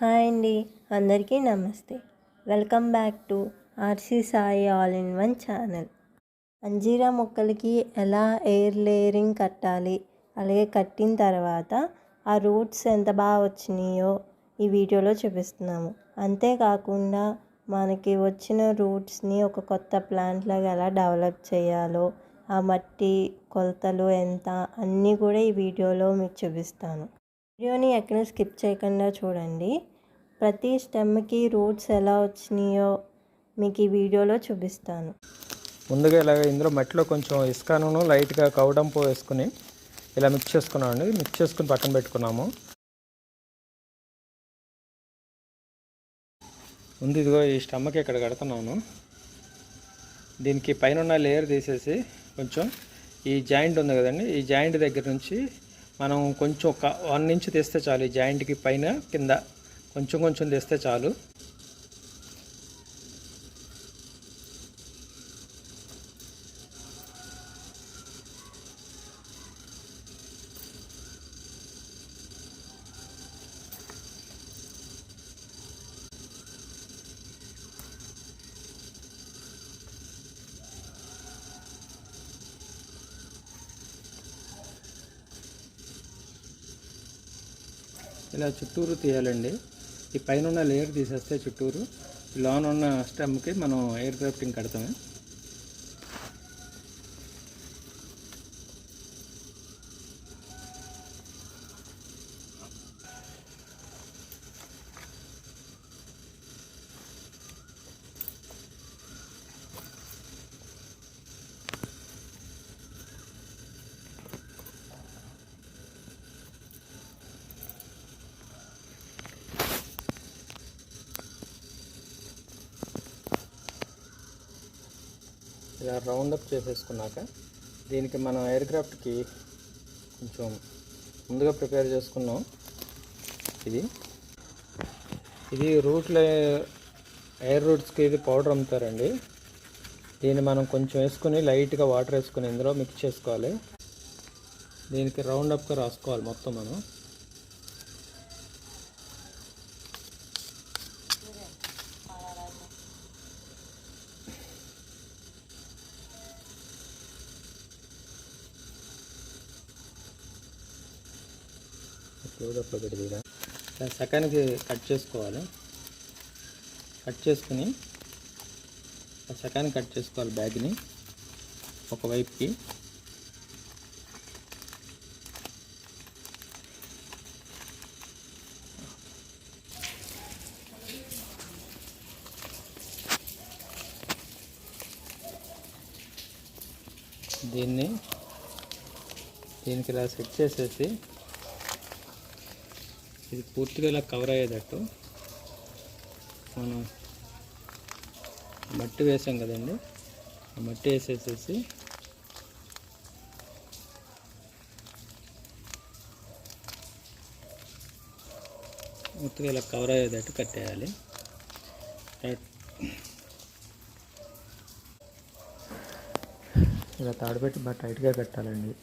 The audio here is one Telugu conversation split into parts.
హాయ్ అండి అందరికీ నమస్తే. Welcome back to RC Sai all in one channel. అంజీరా మొక్కలకి ఎలా ఎయిర్ లేయరింగ్ కట్టాలి అలాగే కట్టిన తర్వాత ఆ రూట్స్ ఎంత బాగా వచ్చినాయో ఈ వీడియోలో చూపిస్తున్నాము. అంతేకాకుండా మనకి వచ్చిన రూట్స్ని ఒక కొత్త ప్లాంట్ లాగా ఎలా డెవలప్ చేయాలో ఆ మట్టి కొలతలు ఎంత అన్నీ కూడా ఈ వీడియోలో మీకు చూపిస్తాను. వీడియోని ఎక్కడ స్కిప్ చేయకుండా చూడండి. ప్రతి స్టెమ్కి రూట్స్ ఎలా వచ్చినాయో మీకు ఈ వీడియోలో చూపిస్తాను. ముందుగా ఇలాగ ఇందులో మట్టిలో కొంచెం ఇసుకను లైట్గా కౌడంపు వేసుకుని ఇలా మిక్స్ చేసుకున్నామండి మిక్స్ చేసుకుని పక్కన పెట్టుకున్నాము. ముందు ఇదిగో ఈ స్టమ్మకి ఇక్కడ కడుతున్నాను. దీనికి పైన ఉన్న లేయర్ తీసేసి కొంచెం ఈ జాయింట్ ఉంది కదండి ఈ జాయింట్ దగ్గర నుంచి మనం కొంచెం ఒక వన్ ఇంచ్ తీస్తే చాలు ఈ జాయింట్కి పైన కింద కొంచెం కొంచెం తీస్తే చాలు. ఇలా చుట్టూరు తీయాలండి. ఈ పైన ఉన్న లేయర్ తీసేస్తే చుట్టూరు లోన ఉన్న స్టెమ్కి మనం ఎయిర్ క్రాఫ్టింగ్ కడతాము. ఇలా రౌండప్ చేసేసుకున్నాక దీనికి మనం ఎయిర్ క్రాఫ్ట్కి కొంచెం ముందుగా ప్రిపేర్ చేసుకున్నాం. ఇది. ఇది రూట్లో ఎయిర్ రూట్స్కి ఇది పౌడర్ అమ్ముతారండి. దీన్ని మనం కొంచెం వేసుకుని లైట్గా వాటర్ వేసుకుని ఇందులో మిక్స్ చేసుకోవాలి. దీనికి రౌండ్ అప్గా రాసుకోవాలి మొత్తం మనం. క్లోజప్లో పెట్టి ఇలా సెకండ్కి కట్ చేసుకోవాలి. కట్ చేసుకుని సకానికి సెకండ్ కట్ చేసుకోవాలి బ్యాగ్ని ఒకవైపుకి. దీన్ని దీనికి ఇలా సెట్ చేసేసి ఇది పూర్తిగా ఇలా కవర్ అయ్యేటట్టు మనం మట్టి వేసాం కదండి. ఆ మట్టి వేసేసేసి పూర్తిగా ఇలా కవర్ అయ్యేటట్టు కట్టేయాలి. ఇలా తాడుపెట్టి బాగా టైట్గా కట్టాలండి.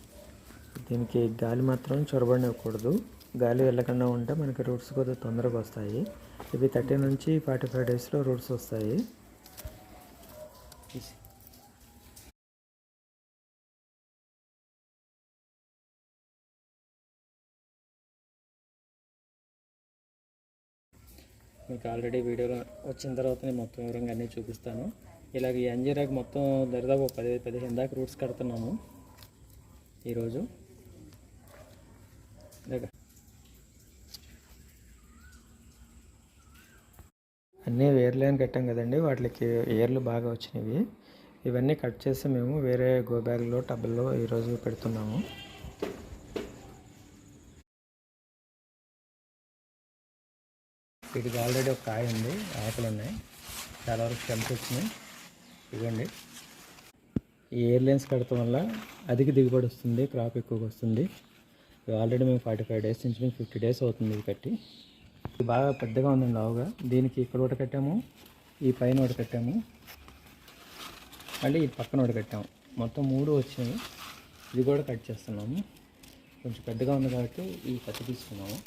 దీనికి గాలి మాత్రం చొరబడినవ్వకూడదు. గాలి వెళ్ళకుండా ఉంటే మనకి రూట్స్ కొద్దిగా తొందరగా వస్తాయి. ఇవి థర్టీ నుంచి ఫార్టీ ఫైవ్ డేస్లో రూట్స్ వస్తాయి. మీకు ఆల్రెడీ వీడియోలో వచ్చిన తర్వాత నేను మొత్తం వివరంగా అన్నీ చూపిస్తాను. ఇలాగ ఈ అంజీరాకు మొత్తం దరిదాపు పది పదిహేను దాకా రూట్స్ కడుతున్నాము ఈరోజు ఇలాగ అన్నీ వేర్ లైన్ కట్టాం కదండి. వాటికి ఏర్లు బాగా వచ్చినవి. ఇవన్నీ కట్ చేసి మేము వేరే గో బ్యాగ్లో టబ్బుల్లో ఈరోజు పెడుతున్నాము. వీటికి ఆల్రెడీ ఒక కాయ ఉంది. ఆకులు ఉన్నాయి. చాలా వరకు స్టెమ్స్ వచ్చినాయి. ఇవ్వండి ఈ ఎయిర్లైన్స్ కడటం వల్ల అధిక దిగుబడి వస్తుంది క్రాప్ ఎక్కువగా వస్తుంది. ఆల్రెడీ మేము ఫార్టీ ఫైవ్ డేస్ నుంచి ఫిఫ్టీ డేస్ అవుతుంది ఇది కట్టి. ఇది బాగా పెద్దగా ఉందండి లావుగా. దీనికి ఇక్కడ ఒకటి కట్టాము ఈ పైన ఒకటి కట్టాము మళ్ళీ ఈ పక్కన ఒకటి కట్టాము. మొత్తం మూడు వచ్చాయి ఇది కూడా కట్ చేస్తున్నాము. కొంచెం పెద్దగా ఉంది కాబట్టి ఈ కట్ తీసుకున్నాము.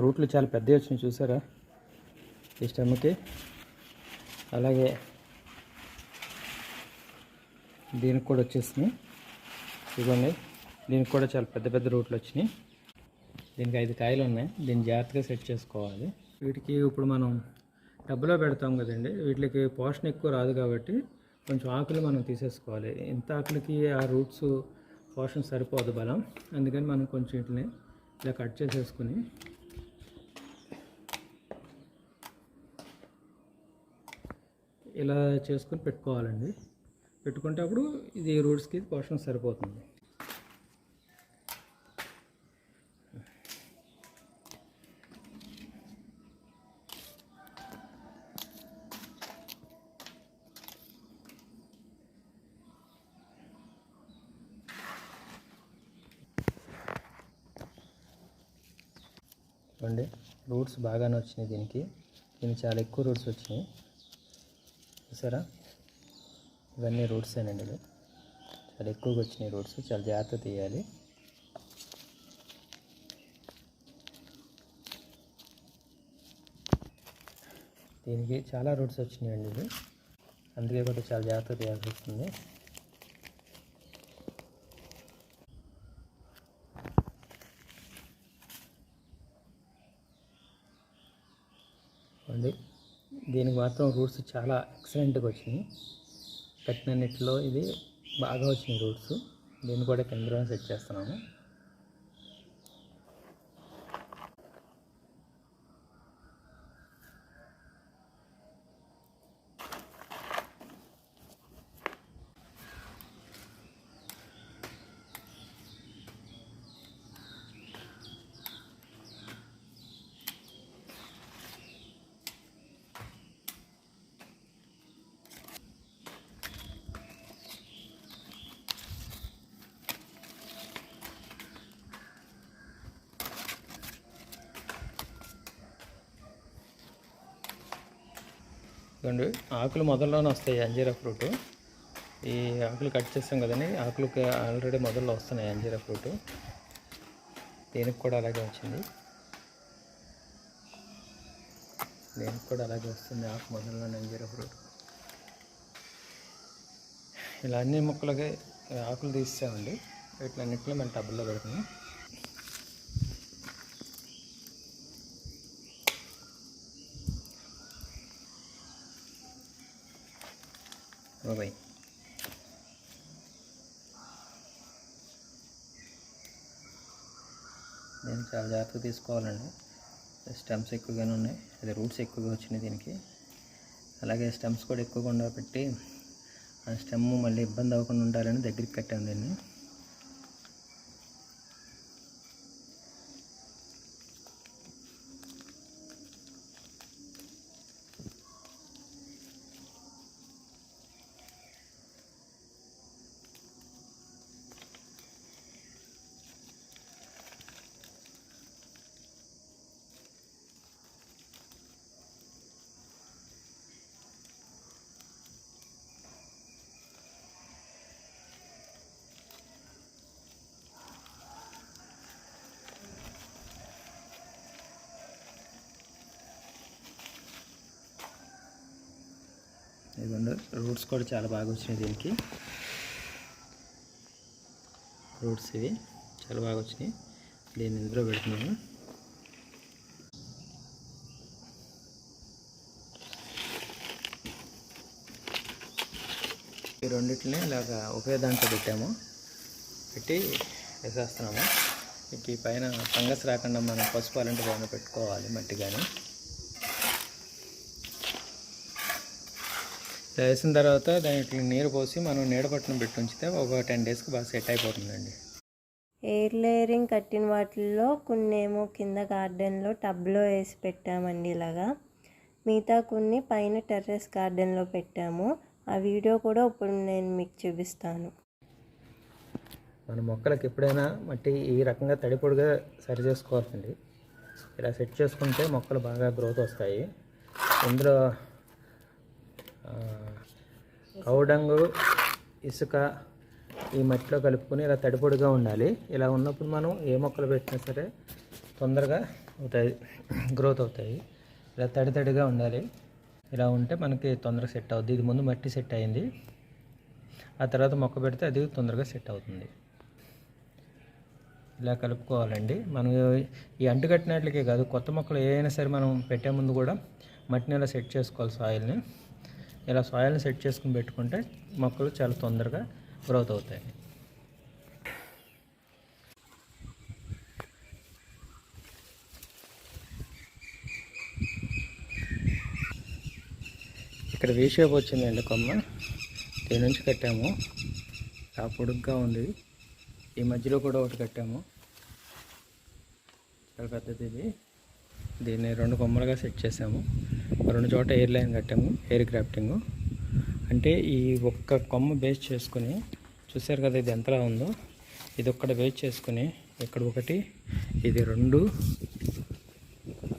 రూట్లు చాలా పెద్దవి వచ్చినాయి చూసారా? ఈ స్టెమ్కి అలాగే దీనికి కూడా వచ్చేసినాయి. ఇదిగోండి దీనికి కూడా చాలా పెద్ద పెద్ద రూట్లు వచ్చినాయి. దీనికి ఐదు కాయలు ఉన్నాయి. దీన్ని జాగ్రత్తగా సెట్ చేసుకోవాలి. వీటికి ఇప్పుడు మనం డబ్బులో పెడతాం కదండి. వీటికి పోషణ ఎక్కువ రాదు కాబట్టి కొంచెం ఆకులు మనం తీసేసుకోవాలి. ఇంత ఆకులకి ఆ రూట్స్ పోషణ సరిపోదు బలం. అందుకని మనం కొంచెం వీటిని ఇలా కట్ చేసేసుకుని ఇలా చేసుకుని పెట్టుకోవాలండి. పెట్టుకుంటే అప్పుడు ఇది రూట్స్కి పోషణ సరిపోతుంది. చూడండి రూట్స్ బాగానే వచ్చినాయి దీనికి. దీనికి చాలా ఎక్కువ రూట్స్ వచ్చినాయి. చూసారా? ఇవన్నీ రూట్స్ అండి ఇవి. చాలా ఎక్కువగా వచ్చినాయి రూట్స్ చాలా జాగ్రత్త తీయాలి. దీనికి చాలా రూట్స్ వచ్చినాయండి ఇవి. అందుకే కూడా చాలా జాగ్రత్త తీయాల్సి వస్తుంది. ఉంది దీనికి మాత్రం రూట్స్ చాలా ఎక్సలెంట్గా వచ్చినాయి. కట్టినన్నిటిలో ఇది బాగా వచ్చిన రూట్స్. దీన్ని కూడా కింద సెట్ చేస్తున్నాము. ఇదండి ఆకులు మొదల్లోనే వస్తాయి అంజీరా ఫ్రూట్. ఈ ఆకులు కట్ చేస్తాం కదండి ఆకులకి ఆల్రెడీ మొదల్లో వస్తున్నాయి అంజీరా ఫ్రూట్. దీనికి కూడా అలాగే వచ్చింది. దీనికి కూడా అలాగే వస్తుంది ఆకు మొదల్లోనే అంజీరా ఫ్రూట్. ఇలా అన్ని మొక్కలకి ఆకులు తీసామండి వీటిలన్నింటినీ మనం టబ్బుల్లో పెడుతున్నాం. బాయ్ నేను చాలా జాగ్రత్తగా తీసుకోవాలండి. స్టెమ్స్ ఎక్కువగానే ఉన్నాయి. అదే రూట్స్ ఎక్కువగా వచ్చినాయి దీనికి. అలాగే స్టెమ్స్ కూడా ఎక్కువగా ఉండబట్టి ఆ స్టెమ్ మళ్ళీ ఇబ్బంది అవ్వకుండా ఉండాలని దగ్గరికి కట్టాను దీన్ని ఇదిగోండి రూట్స్ కూడా చాలా బాగా వచ్చినాయి దీనికి. రూట్స్ ఇవి చాలా బాగా వచ్చినాయి. దీన్ని ఇందులో పెడుతున్నాను. ఈ రెండింటిని ఇలాగ ఒకే దాంట్లో పెట్టాము. పెట్టి వేసేస్తున్నాము. వీటి పైన ఫంగస్ రాకుండా మనం పసుపు అలాంటి పైన పెట్టుకోవాలి మట్టి కానీ వేసిన తర్వాత దానికి నీరు పోసి మనం నీడపట్టును పెట్టి ఉంచితే ఒక టెన్ డేస్కి బాగా సెట్ అయిపోతుందండి. ఎయిర్ లేయరింగ్ కట్టిన వాటిల్లో కొన్ని ఏమో కింద గార్డెన్లో టబ్లో వేసి పెట్టామండి ఇలాగా. మిగతా కొన్ని పైన టెర్రస్ గార్డెన్లో పెట్టాము. ఆ వీడియో కూడా ఇప్పుడు నేను మీకు చూపిస్తాను. మన మొక్కలకు ఎప్పుడైనా మట్టి ఈ రకంగా తడిపొడిగా సరి చేసుకోవాలండి ఇలా సెట్ చేసుకుంటే మొక్కలు బాగా గ్రోత్ వస్తాయి. ఇందులో ఆ, కౌడంగు ఇసుక ఈ మట్టిలో కలుపుకొని ఇలా తడిపొడిగా ఉండాలి. ఇలా ఉన్నప్పుడు మనం ఏ మొక్కలు పెట్టినా సరే తొందరగా అవుతాయి గ్రోత్ అవుతాయి. ఇలా తడి తడిగా ఉండాలి. ఇలా ఉంటే మనకి తొందరగా సెట్ అవుద్ది. ఇది ముందు మట్టి సెట్ అయింది. ఆ తర్వాత మొక్క పెడితే అది తొందరగా సెట్ అవుతుంది. ఇలా కలుపుకోవాలండి. మనం ఈ అంటుకట్టినట్లకే కాదు కొత్త మొక్కలు ఏవైనా సరే మనం పెట్టే ముందు కూడా మట్టిని ఇలా సెట్ చేసుకోవాలి సాయిల్ని. ఇలా సాయిల్ని సెట్ చేసుకుని పెట్టుకుంటే మొక్కలు చాలా తొందరగా గ్రోత్ అవుతాయి. ఇక్కడ వీ షేప్ వచ్చిందండి కొమ్మ. దీని నుంచి కట్టాము. ఆ పొడుగ్గా ఉంది. ఈ మధ్యలో కూడా ఒకటి కట్టాము. చాలా పెద్దది ఇది. దీన్ని రెండు కొమ్మలుగా సెట్ చేసాము. రెండు చోట ఎయిర్ లైన్ కట్టాము ఎయిర్ క్రాఫ్టింగ్ అంటే ఈ ఒక్క కొమ్మ బేస్ చేసుకుని చూసారు కదా ఇది ఎంతలా ఉందో? ఇది ఒక్కడ బేస్ చేసుకుని ఇక్కడ ఒకటి ఇది రెండు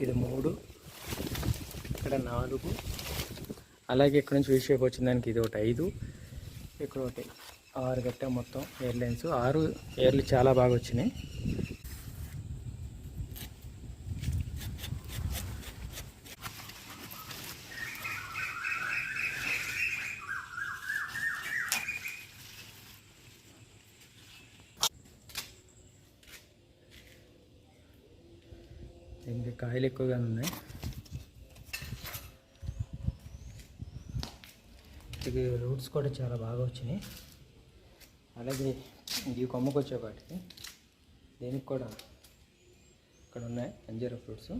ఇది మూడు ఇక్కడ నాలుగు. అలాగే ఇక్కడ నుంచి వీ షేప్ వచ్చిన దానికి ఇది ఒకటి ఐదు ఇక్కడ ఒకటి ఆరు కట్టాం మొత్తం ఎయిర్లైన్స్ ఆరు ఎయిర్లు చాలా బాగా వచ్చినాయి. దీనికి కాయలు ఎక్కువగానే ఉన్నాయి. వీటికి రూట్స్ కూడా చాలా బాగా వచ్చినాయి. అలాగే ఈ కొమ్మకు వచ్చేపాటికి దీనికి కూడా ఇక్కడ ఉన్నాయి అంజీరా ఫ్రూట్స్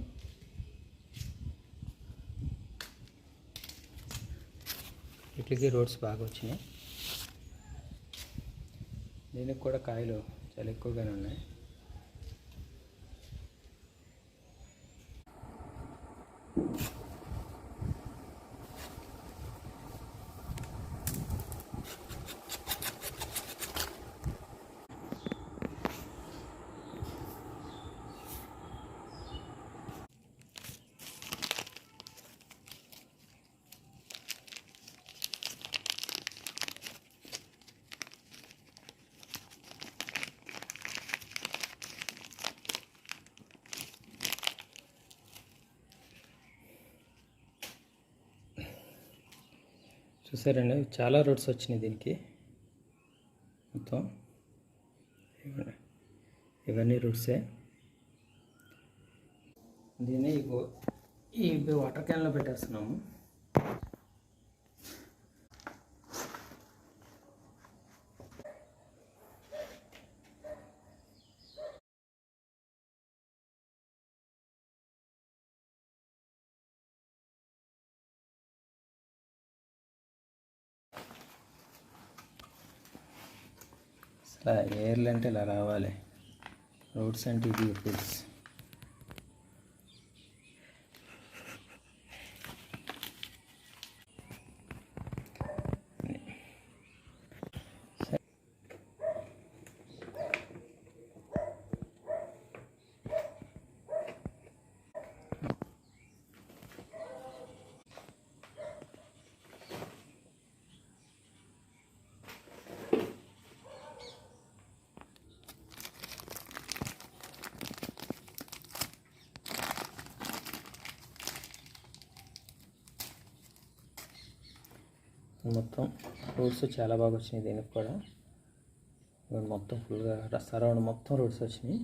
వీటికి రూట్స్ బాగా వచ్చినాయి. దీనికి కూడా కాయలు చాలా ఎక్కువగానే ఉన్నాయి. చూసారండి చాలా రూట్స్ వచ్చినాయి దీనికి. మొత్తం ఇవన్నీ రూట్సే దీన్ని ఈ వాటర్ క్యాన్లో పెట్టేస్తున్నాము. అసలు ఎయిర్లు అంటే ఇలా రావాలి. రోడ్స్ అంటే ఇది ఫుడ్స్ మొత్తం రోడ్స్ చాలా బాగా వచ్చినాయి దీనికి కూడా. మొత్తం ఫుల్గా సరౌండ్ మొత్తం రోడ్స్ వచ్చినాయి.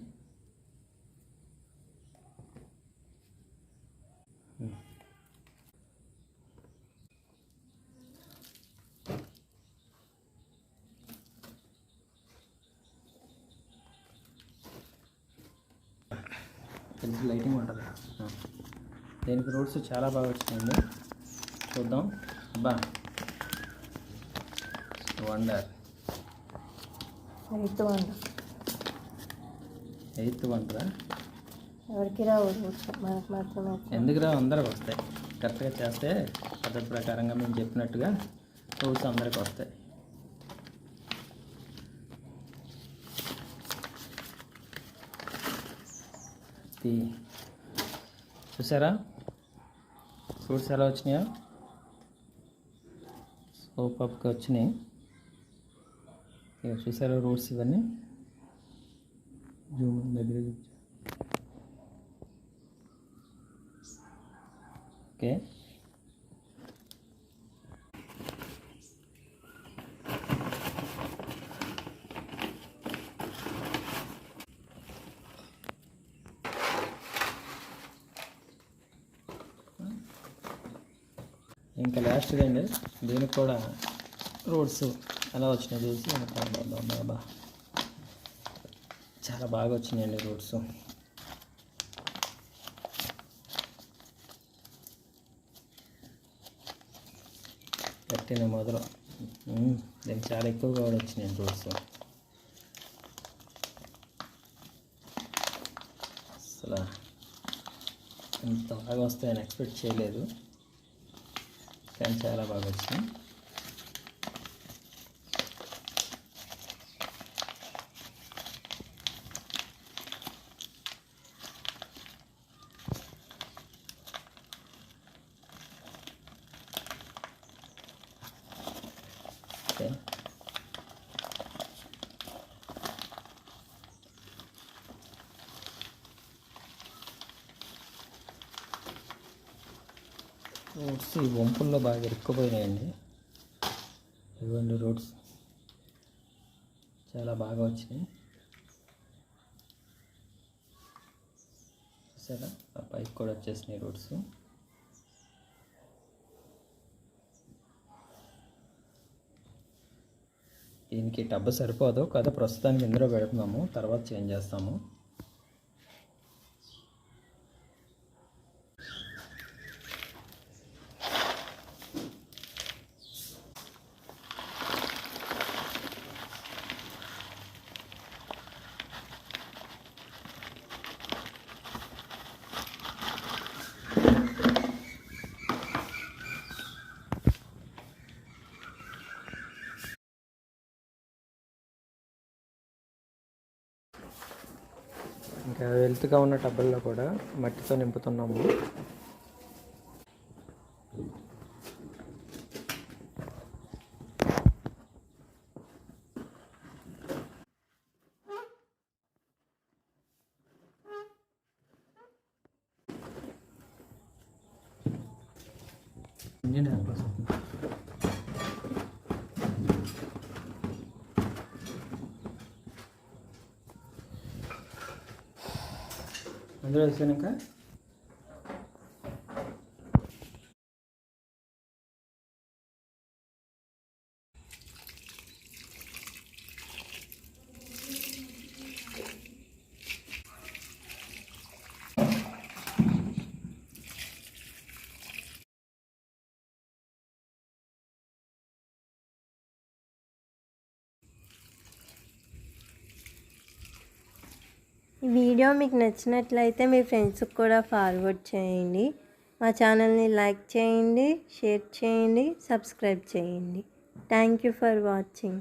లైటింగ్ ఉంటుంది ఆ. దీనికి రోడ్స్ చాలా బాగా వచ్చినాయండి. చూద్దాం. అబ్బా వండర్ ఎయిత్ వన్ ఎయిత్ వండరా ఎవరికి రావు? మనకు మాత్రమే ఎందుకురా అందరికి వస్తాయి. కరెక్ట్గా చేస్తే పద్ధతి ప్రకారంగా మేము చెప్పినట్టుగా రూల్స్ అందరికి వస్తాయి. చూసారా? ఫ్రూట్స్ ఎలా వచ్చినాయో? సూపర్గా వచ్చినాయి. ఇక చూసారా రూట్స్ ఇవన్నీ జూమ్ దగ్గర చూపించు ఓకే ఇంకా లాస్ట్ అండి దీనికి కూడా రోడ్స్. ఎలా వచ్చినాయి చూసి బాబా బాబా చాలా బాగా వచ్చినాయండి రూట్స్ కట్టిన మొదలు. ఉమ్, దీనికి చాలా ఎక్కువగా కూడా వచ్చినాయి రూట్స్ అసలు ఇంత బాగా వస్తాయని ఎక్స్పెక్ట్ చేయలేదు. కానీ చాలా బాగా వచ్చినాయి. ఓకే. రోడ్స్ ఈ వంపుల్లో బాగా ఇరుక్కుపోయినాయండి. ఇవ్వండి రోడ్స్. చాలా బాగా వచ్చినాయి. చూసారా? ఆ పైకి కూడా వచ్చేసినాయి రోడ్స్. దీనికి టబ్బు సరిపోదు కదా ప్రస్తుతానికి ఇందులో పెడుతున్నాము తర్వాత చేంజ్ చేస్తాము ఇంకా వెల్త్గా ఉన్న టబ్బుల్లో కూడా మట్టితో నింపుతున్నాము. दर्शन వీడియో మీకు నచ్చినట్లయితే మీ ఫ్రెండ్స్కి కూడా ఫార్వర్డ్ చేయండి. మా ఛానల్ని లైక్ చేయండి షేర్ చేయండి సబ్స్క్రైబ్ చేయండి. Thank you for watching.